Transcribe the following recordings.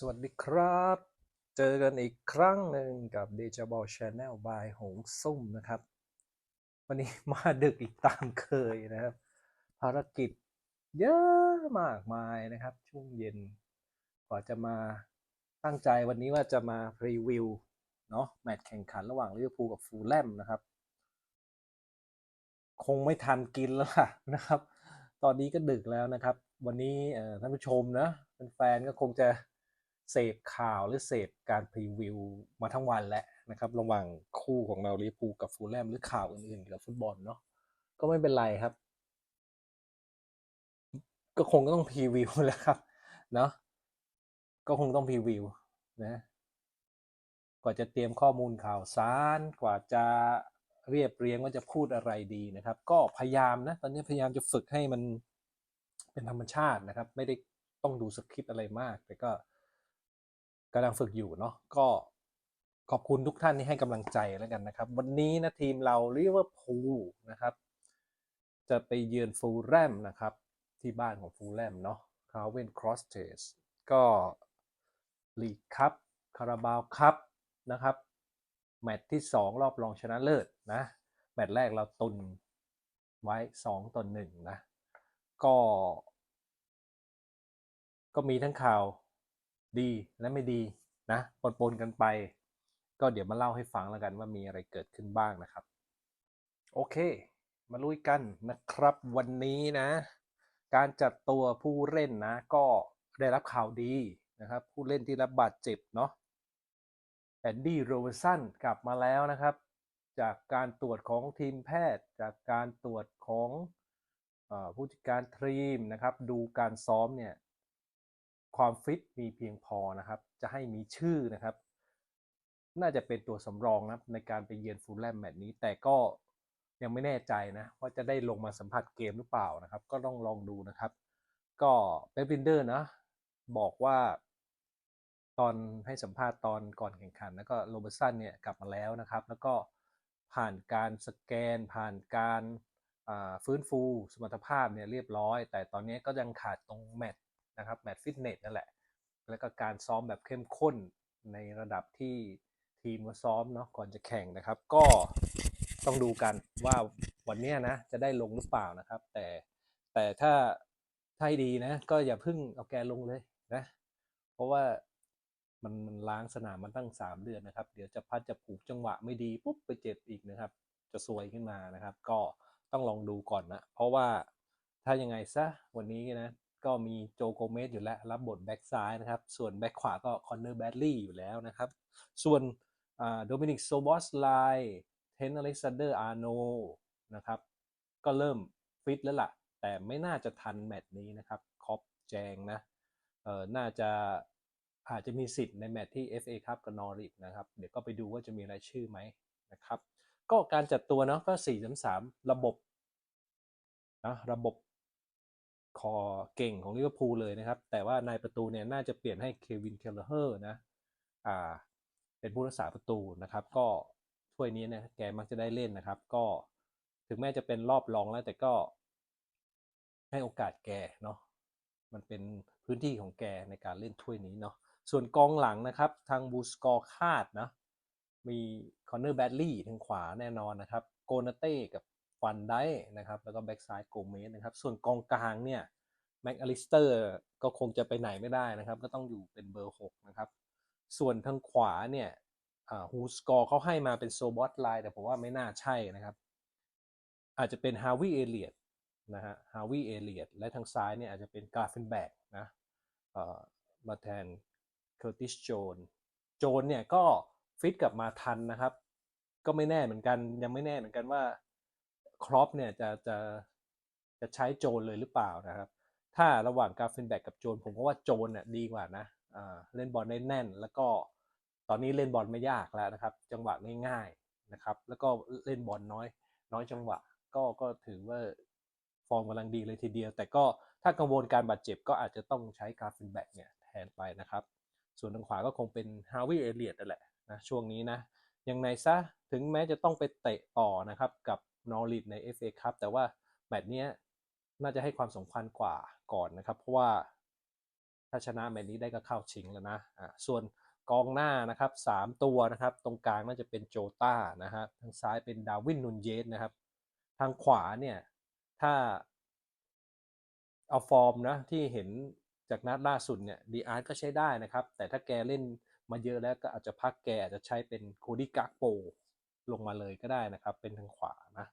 สวัสดีครับ เจอกันอีกครั้งหนึ่งกับเดจ a บอลชาแนลบายหงซุ่มนะครับ วันนี้มาดึกอีกตามเคยนะครับ ภารกิจเยอะมากมายนะครับ ช่วงเย็นกว่าจะมาตั้งใจวันนี้ว่าจะมารีวิวเนาะแมตช์แข่งขันระหว่างลิเวอร์พูลกับฟูลแลมนะครับ คงไม่ทันกินแล้วล่ะนะครับ ตอนนี้ก็ดึกแล้วนะครับ วันนี้ท่านผู้ชมนะแฟนๆก็คงจะ เสพข่าวหรือเสพการพรีวิวมาทั้งวันแล้วนะครับ ระหว่างคู่ของเราลิเวอร์พูลกับฟูลแลมหรือข่าวอื่นๆเกี่ยวกับฟุตบอลเนาะก็ไม่เป็นไรครับ ก็คงต้องพรีวิวแหล้วครับเนาะก็คงต้องพรีวิวนะกว่าจะเตรียมข้อมูลข่าวสารกว่าจะเรียบเรียงว่าจะพูดอะไรดีนะครับ ก็พยายามนะตอนนี้พยายามจะฝึกให้มันเป็นธรรมชาตินะครับ ไม่ได้ต้องดูสคริปต์อะไรมาก แต่ก็ กำลังฝึกอยู่เนาะก็ขอบคุณทุกท่านที่ให้กำลังใจแล้วกันนะครับ วันนี้นะทีมเราลิเวอร์พูลนะครับ จะไปเยือนฟูลแลมนะครับ ที่บ้านของฟูลแลมเนาะคาเวนครอสเทสก็ลีกคัพคาราบาวคัพนะครับ แมตช์ที่ 2 รอบรองชนะเลิศนะ แมตช์แรกเราตุนไว้ 2ต่อ1นะ ก็ ก็มีทั้งข่าว ดีและไม่ดีนะปนๆกันไป ก็เดี๋ยวมาเล่าให้ฟังแล้วกันว่ามีอะไรเกิดขึ้นบ้างนะครับ โอเค มาลุยกันนะครับ วันนี้นะ การจัดตัวผู้เล่นนะ ก็ได้รับข่าวดีนะครับ ผู้เล่นที่รับบาดเจ็บเนาะแอนดี้โรเบสันกลับมาแล้วนะครับ จากการตรวจของทีมแพทย์ จากการตรวจของอผู้จัดการทีมนะครับ ดูการซ้อมเนี่ย ความฟิตมีเพียงพอนะครับ จะให้มีชื่อนะครับ น่าจะเป็นตัวสำรองนะครับในการไปเยือนฟูลแลมแมตช์นี้ แต่ก็ยังไม่แน่ใจนะว่าจะได้ลงมาสัมผัสเกมหรือเปล่านะครับ ก็ต้องลองดูนะครับ ก็เป๊ปวินเดอร์นะ บอกว่าตอนให้สัมภาษณ์ตอนก่อนแข่งขัน แล้วก็โรเบอร์สันเนี่ยกลับมาแล้วนะครับ แล้วก็ผ่านการสแกน ผ่านการฟื้นฟูสมรรถภาพเนี่ยเรียบร้อย แต่ตอนนี้ก็ยังขาดตรงแมตช์ นะครับแมตช์ฟิตเนสนั่นแหละ แล้วก็การซ้อมแบบเข้มข้นในระดับที่ทีมก็ซ้อมเนาะก่อนจะแข่งนะครับ ก็ต้องดูกันว่าวันนี้นะจะได้ลงหรือเปล่านะครับ แต่แต่ถ้าถ้าให้ดีนะ ก็อย่าพึ่งเอาแกลงเลยนะ เพราะว่ามันมันล้างสนามมันตั้ง3เดือนนะครับ เดี๋ยวจะพัดจะผูกจังหวะไม่ดีปุ๊บไปเจ็บอีกนะครับ จะซวยขึ้นมานะครับ ก็ต้องลองดูก่อนนะ เพราะว่าถ้ายังไงซะวันนี้นะ ก็มีโจโกเมสอยู่แล้ว รับบทแบ็กซ้ายนะครับ ส่วนแบ็กขวาก็คอนเนอร์แบดลี่อยู่แล้วนะครับ ส่วนโดมินิกโซบอสไลเทนอเล็กซานเดอร์อาร์โนนะครับ ก็เริ่มฟิตแล้วล่ะ แต่ไม่น่าจะทันแมตช์นี้นะครับคอปแจงนะเออน่าจะอาจจะมีสิทธิ์ในแมตช์ที่ FA ครับกับนอริทนะครับ เดี๋ยวก็ไปดูว่าจะมีรายชื่อไหมนะครับ ก็การจัดตัวเนาะก็4-3-3 ระบบนะระบบ คอเก่งของลิเวอร์พูลเลยนะครับ แต่ว่านายประตูเนี่ยน่าจะเปลี่ยนให้เควินเคลเลอร์นะอ่าเป็นผู้รักษาประตูนะครับ ก็ถ้วยนี้เนี่ยแกมักจะได้เล่นนะครับ ก็ถึงแม้จะเป็นรอบรองแล้วแต่ก็ ให้โอกาสแกเนาะมันเป็นพื้นที่ของแกในการเล่นถ้วยนี้เนาะส่วนกองหลังนะครับ ทางบูสกอร์คาดนะมีคอนเนอร์แบดลี่ทางขวาแน่นอนนะครับ โกนาเต้กับ ฟันได้นะครับ แล้วก็แบ็กซ้ายโกเมสนะครับ ส่วนกองกลางเนี่ยแม็กอลิสเตอร์ก็คงจะไปไหนไม่ได้นะครับ ก็ต้องอยู่เป็นเบอร์ 6 นะครับ ส่วนทางขวาเนี่ยฮูสกอร์เขาให้มาเป็นโซบอสไลน์แต่ผมว่าไม่น่าใช่นะครับ อาจจะเป็นฮาวิเอเลียดนะฮะฮาวิเอเลียดและทางซ้ายเนี่ยอาจจะเป็นกาเฟนแบกนะมาแทนเคอร์ติสโจนโจนเนี่ยก็ฟิตกลับมาทันนะครับ ก็ไม่แน่เหมือนกันยังไม่แน่เหมือนกันว่า ครอปเนี่ยจะจะจะใช้โจนเลยหรือเปล่านะครับ ถ้าระหว่างกาเฟนแบ็กกับโจนผมก็ว่าโจนเนี่ยดีกว่านะอ่าเล่นบอลได้แน่น แล้วก็ตอนนี้เล่นบอลไม่ยากแล้วนะครับ จังหวะง่ายๆนะครับ แล้วก็เล่นบอลน้อย น้อยจังหวะ ก็ก็ถือว่าฟอร์มกำลังดีเลยทีเดียว แต่ก็ถ้ากังวลการบาดเจ็บก็อาจจะต้องใช้กาเฟนแบ็กเนี่ยแทนไปนะครับ ส่วนทางขวาก็คงเป็นฮาวิเอเลียดนั่นแหละนะช่วงนี้นะยังไงซะถึงแม้จะต้องไปเตะต่อนะครับกับ นอริทใน FA ครับแต่ว่าแมตช์นี้น่าจะให้ความสำคัญกว่าก่อนนะครับ เพราะว่าถ้าชนะแมตช์นี้ได้ก็เข้าชิงแล้วนะอ่าส่วนกองหน้านะครับสามตัวนะครับ ตรงกลางน่าจะเป็นโจต้านะฮะทางซ้ายเป็นดาวินนูนเยสนะครับ ทางขวาเนี่ยถ้าเอาฟอร์มนะที่เห็นจากนัดล่าสุดเนี่ยดีอาร์ตก็ใช้ได้นะครับ แต่ถ้าแกเล่นมาเยอะแล้วก็อาจจะพักแกอาจจะใช้เป็นโคดี้กากโป ลงมาเลยก็ได้นะครับ เป็นทางขวานะ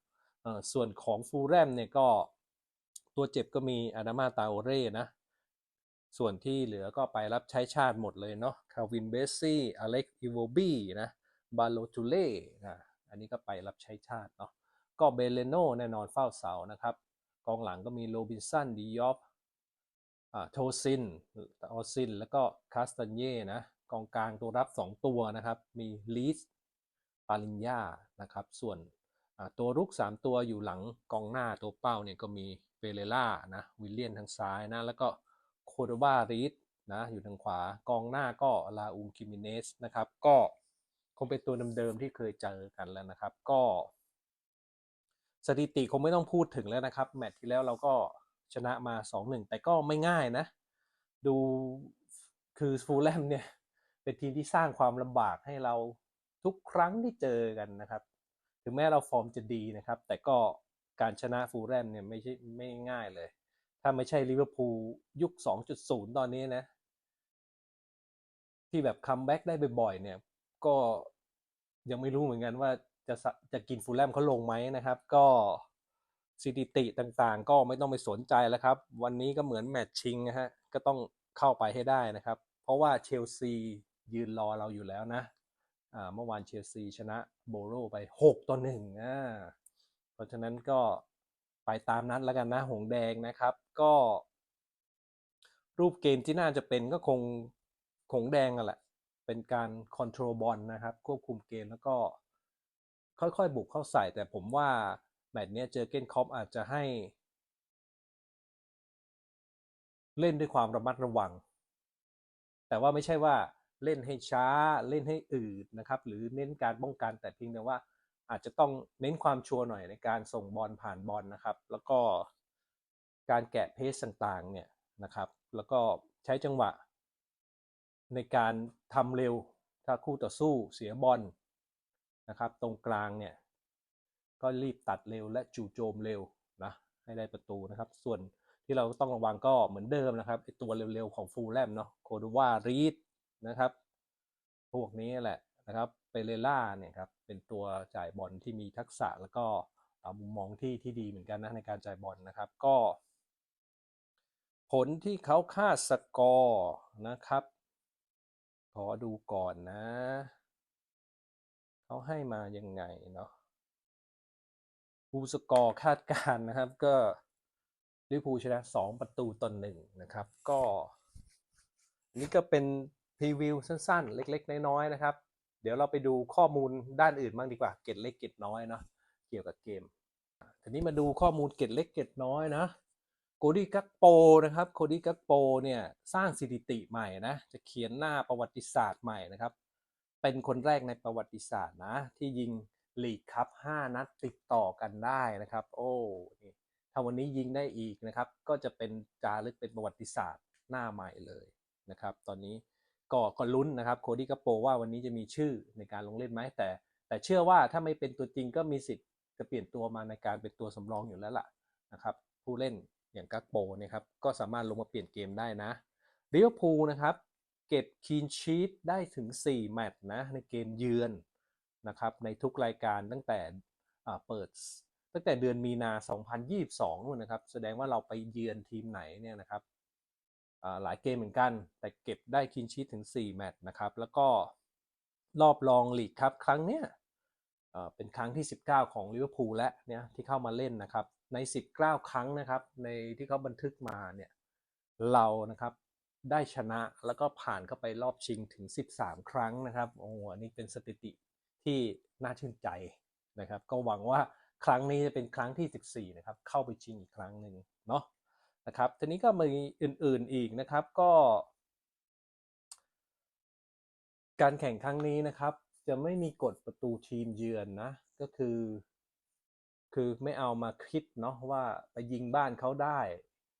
ส่วนของฟูลแรมเนี่ยก็ตัวเจ็บก็มีอาดามาตาโอเร่นะ ส่วนที่เหลือก็ไปรับใช้ชาติหมดเลยเนาะคาวินเบสซี่อเล็กอีโวบีนะบาโลทูเล่นะอันนี้ก็ไปรับใช้ชาติเนาะก็เบเลโนแน่นอนเฝ้าเสานะครับ กองหลังก็มีโรบินสันดิยอฟอ่าโทซินออซิน แล้วก็คาสตันเย่นะกองกลางตัวรับ 2 ตัวนะครับ มีลีส ปาลินยานะครับ ส่วนตัวรุก 3 ตัวอยู่หลังกองหน้าตัวเป้าเนี่ยก็มีเปเรล่านะวิลเลียนทางซ้ายนะ แล้วก็โคโดวารีสนะอยู่ทางขวากองหน้าก็ลาอูมคิมิเนสนะครับ ก็คงเป็นตัวเดิมๆที่เคยเจอกันแล้วนะครับ ก็ สถิติคงไม่ต้องพูดถึงแล้วนะครับ แมตช์ที่แล้วเราก็ชนะมา 2-1 แต่ก็ไม่ง่ายนะ ดูคือฟูลแลมเนี่ย เป็นทีมที่สร้างความลำบากให้เรา ทุกครั้งที่เจอกันนะครับ ถึงแม้เราฟอร์มจะดีนะครับ แต่ก็การชนะฟูลแลมเนี่ยไม่ใช่ไม่ง่ายเลย ถ้าไม่ใช่ลิเวอร์พูลยุค 2.0 ตอนนี้นะ ที่แบบคัมแบ็กได้บ่อยๆเนี่ย ก็ยังไม่รู้เหมือนกันว่าจะจะกินฟูลแลมเขาลงไหมนะครับ ก็สถิติต่างๆ ก็ไม่ต้องไปสนใจแล้วครับ วันนี้ก็เหมือนแมตช์ชิงนะฮะก็ต้องเข้าไปให้ได้นะครับ เพราะว่าเชลซียืนรอเราอยู่แล้วนะ เมื่อวานเชลซีชนะโบโรไป 6ต่อหนึ่งอ่าเพราะฉะนั้นก็ไปตามนั้นแล้วกันนะ หงแดงนะครับ ก็ รูปเกมที่น่าจะเป็นก็คงหงแดงอะแหละ เป็นการคอนโทรลบอลนะครับ ควบคุมเกมแล้วก็ค่อยๆ บุกเข้าใส่ แต่ผมว่า แมตช์นี้เจอเกนคอปอาจจะให้ เล่นด้วยความระมัดระวัง แต่ว่าไม่ใช่ว่า เล่นให้ช้าเล่นให้อืดนะครับ หรือเน้นการป้องกันแต่เพียงแต่ว่าอาจจะต้องเน้นความชัวร์หน่อยในการส่งบอลผ่านบอลนะครับ แล้วก็การแกะเพสต่างๆเนี่ยนะครับ แล้วก็ใช้จังหวะ ในการทำเร็วถ้าคู่ต่อสู้เสียบอลนะครับ ตรงกลางเนี่ยก็รีบตัดเร็วและจู่โจมเร็วนะให้ได้ประตูนะครับ ส่วนที่เราต้องระวังก็เหมือนเดิมนะครับตัวเร็วๆของฟูลแลมเนาะโคดวารีด นะครับ พวกนี้แหละนะครับเปเรล่าเนี่ยครับเป็นตัวจ่ายบอลที่มีทักษะแล้วก็มุมมองที่ที่ดีเหมือนกันนะในการจ่ายบอลนะครับก็ ผลที่เขาคาดสกอร์นะครับ ขอดูก่อนนะ เขาให้มายังไงเนาะฟูสกอร์คาดการณ์นะครับก็ลิเวอร์พูลชนะ2ประตูต่อหนึ่งนะครับ ก็นี่ก็เป็น รีวิวสั้นๆ เล็กๆ น้อยๆนะครับ เดี๋ยวเราไปดูข้อมูลด้านอื่นบ้างดีกว่า เกร็ดเล็กเกร็ดน้อยเนาะ เกี่ยวกับเกม ทีนี้มาดูข้อมูลเกร็ดเล็กเกร็ดน้อยนะโคดี้กักโปนะครับ โคดี้กักโปเนี่ยสร้างสถิติใหม่นะ จะเขียนหน้าประวัติศาสตร์ใหม่นะครับ เป็นคนแรกในประวัติศาสตร์นะ ที่ยิงลีกคัพ5นัดติดต่อกันได้นะครับ โอ้นี่ถ้าวันนี้ยิงได้อีกนะครับ ก็จะเป็นจารึกเป็นประวัติศาสตร์หน้าใหม่เลยนะครับ ตอนนี้ ก็ก็ลุ้นนะครับโคดี้กัปโปว่าวันนี้จะมีชื่อในการลงเล่นไหมแต่ แต่เชื่อว่าถ้าไม่เป็นตัวจริงก็มีสิทธิ์จะเปลี่ยนตัวมาในการเป็นตัวสำรองอยู่แล้วล่ะนะครับผู้เล่นอย่างกักโปเนี่ยครับก็สามารถลงมาเปลี่ยนเกมได้นะลิเวอร์พูลนะครับเก็บคีนชีตได้ถึง 4 แมตช์นะในเกมเยือนนะครับในทุกรายการตั้งแต่เปิดตั้งแต่เดือนมีนา 2022นู่นนะครับ แสดงว่าเราไปเยือนทีมไหนเนี่ยนะครับ หลายเกมเหมือนกัน แต่เก็บได้คินชีตถึง 4 แมตช์นะครับ แล้วก็รอบรองลีกครับครั้งเนี้ยเป็นครั้งที่ 19 ของลิเวอร์พูลและเนี่ยที่เข้ามาเล่นนะครับ ใน 19 ครั้งนะครับ ในที่เขาบันทึกมาเนี่ยเรานะครับได้ชนะแล้วก็ผ่านเข้าไปรอบชิงถึง 13 ครั้งนะครับโอ้โหอันนี้เป็นสถิติที่น่าชื่นใจนะครับ ก็หวังว่าครั้งนี้จะเป็นครั้งที่ 14 นะครับ เข้าไปชิงอีกครั้งหนึ่งเนาะ นะครับ ทีนี้ก็มีอื่นๆอีกนะครับก็ การแข่งครั้งนี้นะครับ จะไม่มีกฎประตูทีมเยือนนะ ก็คือ คือไม่เอามาคิดเนาะว่าไปยิงบ้านเขาได้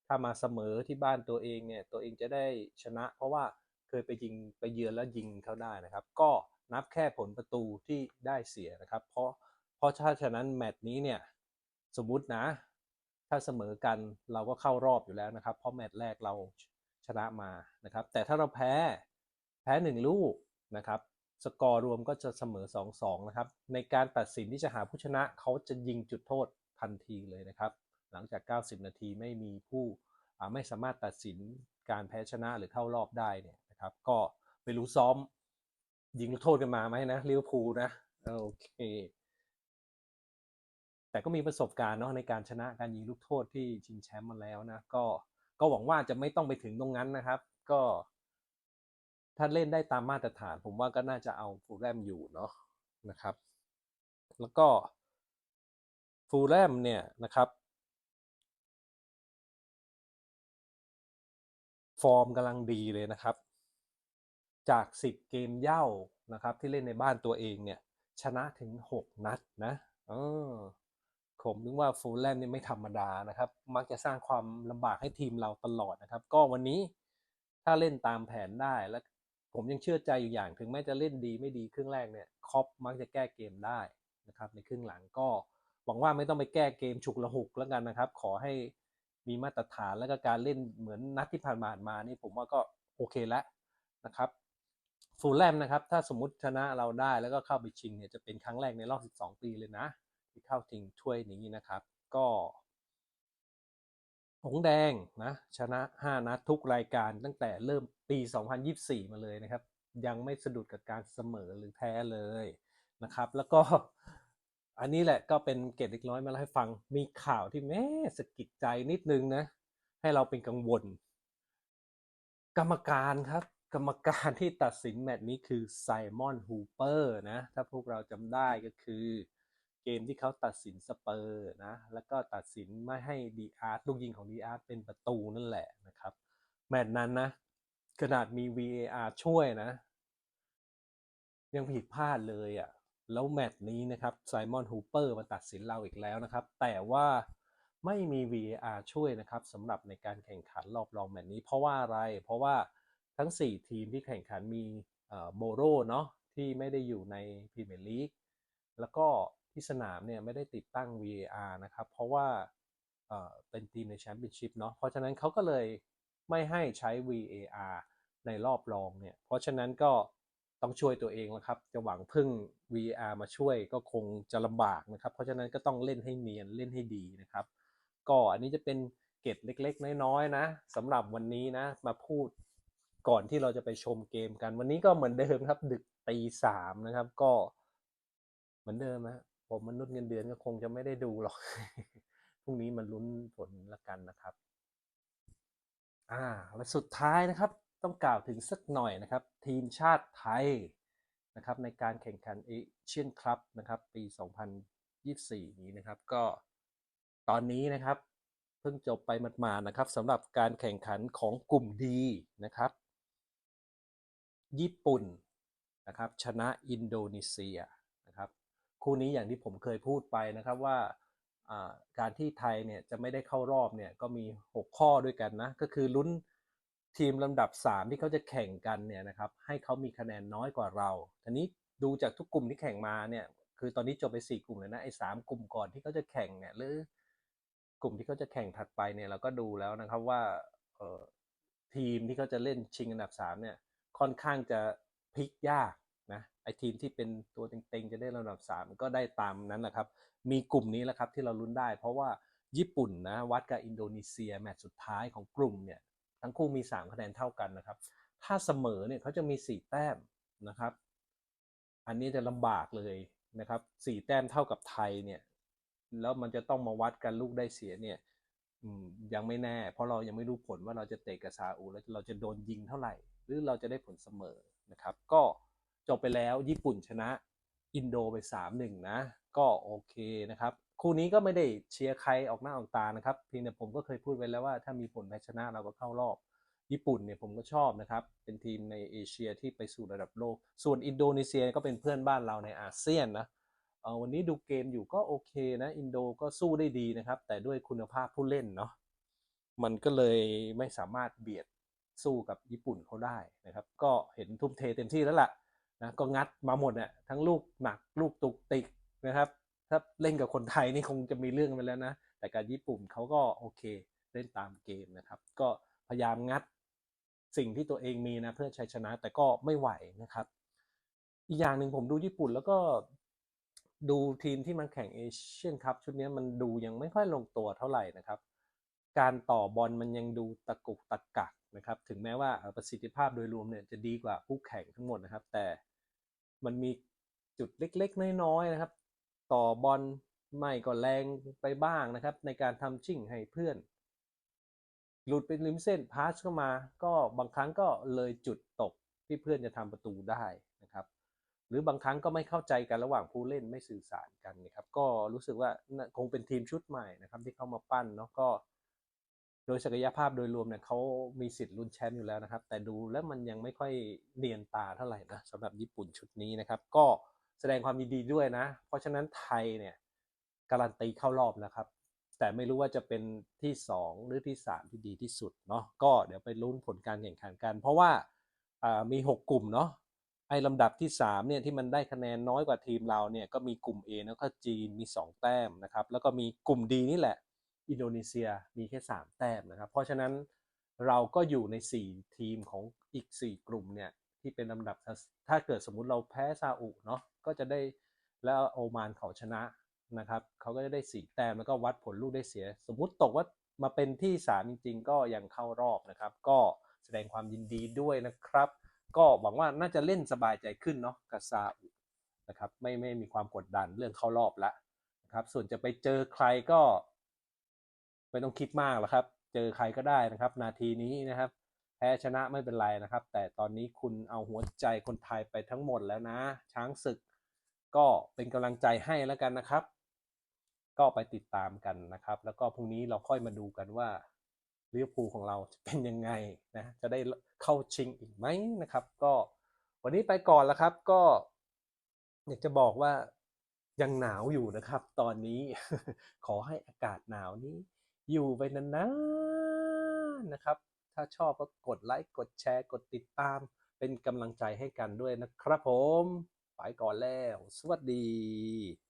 ถ้ามาเสมอที่บ้านตัวเองเนี่ยตัวเองจะได้ชนะ เพราะว่าเคยไปยิงไปเยือนแล้วยิงเขาได้นะครับ ก็นับแค่ผลประตูที่ได้เสียนะครับ เพราะเพราะถ้าฉะนั้นแมตช์นี้เนี่ยสมมุตินะ ถ้าเสมอกันเราก็เข้ารอบอยู่แล้วนะครับ เพราะแมตช์แรกเราชนะมานะครับ แต่ถ้าเราแพ้แพ้หนึ่งลูกนะครับ สกอร์รวมก็จะเสมอ 2-2 นะครับ ในการตัดสินที่จะหาผู้ชนะเขาจะยิงจุดโทษทันทีเลยนะครับ หลังจาก 90 นาทีไม่มีผู้ไม่สามารถตัดสินการแพ้ชนะหรือเข้ารอบได้เนี่ยนะครับ ก็ไม่รู้ซ้อมยิงลูกโทษกันมาไหมนะลิเวอร์พูลนะโอเค แต่ก็มีประสบการณ์เนาะในการชนะการยิงลูกโทษที่ชิงแชมป์มาแล้วนะ ก็ก็หวังว่าจะไม่ต้องไปถึงตรงนั้นนะครับ ก็ ถ้าเล่นได้ตามมาตรฐาน ผมว่าก็น่าจะเอาฟูลแลมอยู่เนาะนะครับ แล้วก็ฟูลแลมเนี่ยนะครับ ฟอร์มกำลังดีเลยนะครับ จาก 10 เกมเย่านะครับ ที่เล่นในบ้านตัวเองเนี่ย ชนะถึง 6 นัดนะเออ ผมนึกว่าฟูลแลมนี่ไม่ธรรมดานะครับ มักจะสร้างความลำบากให้ทีมเราตลอดนะครับ ก็วันนี้ถ้าเล่นตามแผนได้และผมยังเชื่อใจอยู่อย่างถึงแม้จะเล่นดีไม่ดีครึ่งแรกเนี่ยคอปมักจะแก้เกมได้นะครับ ในครึ่งหลังก็หวังว่าไม่ต้องไปแก้เกมฉุกละหุกแล้วกันนะครับ ขอให้มีมาตรฐานแล้วก็การเล่นเหมือนนัดที่ผ่านมามานี่ผมว่าก็โอเคแล้วนะครับฟูลแลมนะครับ ถ้าสมมติชนะเราได้แล้วก็เข้าไปชิงเนี่ยจะเป็นครั้งแรกในรอบ 12 ปีเลยนะ ที่เข้าชิงถ้วยนี้นะครับ ก็หงแดงนะชนะ 5 นัดทุกรายการตั้งแต่เริ่มปี 2024 มาเลยนะครับ ยังไม่สะดุดกับการเสมอหรือแพ้เลยนะครับ แล้วก็อันนี้แหละก็เป็นเกร็ดเล็กน้อยมาเล่าให้ฟังมีข่าวที่แม่สะกิดใจนิดนึงนะ ให้เราเป็นกังวล กรรมการครับ กรรมการที่ตัดสินแมตช์นี้คือไซมอนฮูเปอร์นะ ถ้าพวกเราจำได้ก็คือ เกมที่เขาตัดสินสเปอร์นะ แล้วก็ตัดสินไม่ให้ดีอาร์ตลูกยิงของดีอาร์ตเป็นประตูนั่นแหละนะครับ แมตช์นั้นนะขนาดมี VAR ช่วยนะ ยังผิดพลาดเลยอะ่ะ แล้วแมตช์นี้นะครับไซมอนฮูเปอร์มาตัดสินเราอีกแล้วนะครับ แต่ว่าไม่มี VAR ช่วยนะครับสำหรับในการแข่งขันรอบรองแมตช์นี้ เพราะว่าอะไร เพราะว่าทั้ง 4 ทีมที่แข่งขันมีโบโรเนาะที่ไม่ได้อยู่ในพรีเมียร์ลีกแล้วก็ ที่สนามเนี่ยไม่ได้ติดตั้ง VAR นะครับ เพราะว่าเป็นทีมในแชมเปี้ยนชิพเนาะเพราะฉะนั้นเขาก็เลยไม่ให้ใช้ VAR ในรอบรองเนี่ยเพราะฉะนั้นก็ต้องช่วยตัวเองแล้วครับ จะหวังพึ่ง VAR มาช่วยก็คงจะลำบากนะครับ เพราะฉะนั้นก็ต้องเล่นให้เนียนเล่นให้ดีนะครับ ก็อันนี้จะเป็นเกร็ดเล็กๆ น้อยๆนะสำหรับวันนี้นะมาพูดก่อนที่เราจะไปชมเกมกัน วันนี้ก็เหมือนเดิมครับ ดึกตีสามนะครับ ก็เหมือนเดิมนะ ผมมนุษย์เงินเดือนก็คงจะไม่ได้ดูหรอก พรุ่งนี้มันลุ้นผลละกันนะครับ อ่า และสุดท้ายนะครับ ต้องกล่าวถึงสักหน่อยนะครับ ทีมชาติไทยนะครับ ในการแข่งขันเอเชียนคลับนะครับ ปี 2024 นี้นะครับ ก็ตอนนี้นะครับ เพิ่งจบไปหมาดๆนะครับสำหรับการแข่งขันของกลุ่มดีนะครับ ญี่ปุ่นนะครับ ชนะอินโดนีเซีย คู่นี้อย่างที่ผมเคยพูดไปนะครับว่าการที่ไทยเนี่ยจะไม่ได้เข้ารอบเนี่ยก็มี 6 ข้อด้วยกันนะ ก็คือลุ้นทีมลำดับ 3 ที่เขาจะแข่งกันเนี่ยนะครับให้เขามีคะแนนน้อยกว่าเราทีนี้ดูจากทุกกลุ่มที่แข่งมาเนี่ยคือตอนนี้จบไป 4 กลุ่มเลยนะไอ้สามกลุ่มก่อนที่เขาจะแข่งเนี่ยหรือกลุ่มที่เขาจะแข่งถัดไปเนี่ยเราก็ดูแล้วนะครับว่าทีมที่เขาจะเล่นชิงอันดับ3เนี่ยค่อนข้างจะพลิกยาก นะไอทีมที่เป็นตัวเต็งๆ จะได้ลำดับ 3 ก็ได้ตามนั้นนะครับ มีกลุ่มนี้แหละครับที่เราลุ้นได้ เพราะว่าญี่ปุ่นนะวัดกับอินโดนีเซียแมตช์สุดท้ายของกลุ่มเนี่ยทั้งคู่มี 3 คะแนนเท่ากันนะครับ ถ้าเสมอเนี่ยเขาจะมี 4 แต้มนะครับ อันนี้จะลำบากเลยนะครับ4แต้มเท่ากับไทยเนี่ยแล้วมันจะต้องมาวัดกันลูกได้เสียเนี่ยยังไม่แน่ เพราะเรายังไม่รู้ผลว่าเราจะเตะกับซาอุแล้วเราจะโดนยิงเท่าไหร่ หรือเราจะได้ผลเสมอนะครับ ก็ จบไปแล้วญี่ปุ่นชนะอินโดไป 3-1 นะ ก็โอเคนะครับ คู่นี้ก็ไม่ได้เชียร์ใครออกหน้าออกตานะครับ เพียงแต่ผมก็เคยพูดไว้แล้วว่าถ้ามีผลแพ้ชนะเราก็เข้ารอบ ญี่ปุ่นเนี่ยผมก็ชอบนะครับ เป็นทีมในเอเชียที่ไปสู่ระดับโลก ส่วนอินโดนีเซียก็เป็นเพื่อนบ้านเราในอาเซียนนะวันนี้ดูเกมอยู่ก็โอเคนะ อินโดก็สู้ได้ดีนะครับ แต่ด้วยคุณภาพผู้เล่นเนาะมันก็เลยไม่สามารถเบียดสู้กับญี่ปุ่นเขาได้นะครับ ก็เห็นทุ่มเทเต็มที่แล้วล่ะ นะก็งัดมาหมดเนี่ยทั้งลูกหนักลูกตุกติกนะครับ ถ้าเล่นกับคนไทยนี่คงจะมีเรื่องไปแล้วนะ แต่การญี่ปุ่นเขาก็โอเคเล่นตามเกมนะครับ ก็พยายามงัดสิ่งที่ตัวเองมีนะเพื่อชัยชนะแต่ก็ไม่ไหวนะครับ อีกอย่างหนึ่งผมดูญี่ปุ่นแล้วก็ดูทีมที่มันแข่งเอเชียนคัพชุดนี้มันดูยังไม่ค่อยลงตัวเท่าไหร่นะครับ การต่อบอลมันยังดูตะกุกตะกักนะครับ ถึงแม้ว่าประสิทธิภาพโดยรวมเนี่ยจะดีกว่าคู่แข่งทั้งหมดนะครับ แต่ มันมีจุดเล็กๆ น้อยๆนะครับ ต่อบอลไม่ก็แรงไปบ้างนะครับ ในการทำชิ่งให้เพื่อน หลุดเป็นริมเส้นพาสเข้ามา ก็บางครั้งก็เลยจุดตกที่เพื่อนจะทำประตูได้นะครับ หรือบางครั้งก็ไม่เข้าใจกันระหว่างผู้เล่นไม่สื่อสารกันนะครับ ก็รู้สึกว่าคงเป็นทีมชุดใหม่นะครับ ที่เข้ามาปั้นเนาะก็ โดยศักยภาพโดยรวมเนี่ยเขามีสิทธิ์ลุ้นแชมป์อยู่แล้วนะครับ แต่ดูแล้วมันยังไม่ค่อยเนียนตาเท่าไหร่นะสำหรับญี่ปุ่นชุดนี้นะครับ ก็แสดงความยินดีด้วยนะ เพราะฉะนั้นไทยเนี่ยการันตีเข้ารอบนะครับ แต่ไม่รู้ว่าจะเป็นที่ 2 หรือที่ 3 ที่ดีที่สุดเนาะก็เดี๋ยวไปลุ้นผลการแข่งขันกัน เพราะว่ามี 6 กลุ่มเนาะไอ้ลำดับที่3เนี่ยที่มันได้คะแนนน้อยกว่าทีมเราเนี่ยก็มีกลุ่ม A แล้วก็จีนมี 2 แต้มนะครับ แล้วก็มีกลุ่ม D นี่แหละ อินโดนีเซียมีแค่ 3 แต้มนะครับ เพราะฉะนั้นเราก็อยู่ใน 4 ทีมของอีก 4 กลุ่มเนี่ยที่เป็นลำดับถ้าเกิดสมมุติเราแพ้ซาอุเนาะก็จะได้แล้วโอมานเขาชนะนะครับเขาก็จะได้ 4 แต้มแล้วก็วัดผลลูกได้เสีย สมมุติตกว่ามาเป็นที่ 3 จริง ๆ ก็ยังเข้ารอบนะครับ ก็แสดงความยินดีด้วยนะครับ ก็หวังว่าน่าจะเล่นสบายใจขึ้นเนาะกับซาอุนะครับไม่ไม่มีความกดดันเรื่องเข้ารอบแล้วนะครับส่วนจะไปเจอใครก็ ไม่ต้องคิดมากหรอกครับ เจอใครก็ได้นะครับ นาทีนี้นะครับ แพ้ชนะไม่เป็นไรนะครับ แต่ตอนนี้คุณเอาหัวใจคนไทยไปทั้งหมดแล้วนะ ช้างศึก ก็เป็นกำลังใจให้แล้วกันนะครับ ก็ไปติดตามกันนะครับ แล้วก็พรุ่งนี้เราค่อยมาดูกันว่าลิเวอร์พูลของเราจะเป็นยังไงนะจะได้เข้าชิงอีกไหมนะครับ ก็วันนี้ไปก่อนแล้วครับก็อยากจะบอกว่ายังหนาวอยู่นะครับ ตอนนี้ขอให้อากาศหนาวนี้ อยู่ไปนานๆนะครับ ถ้าชอบก็กดไลค์ กดแชร์ กดติดตาม เป็นกำลังใจให้กันด้วยนะครับผม ไปก่อนแล้ว สวัสดี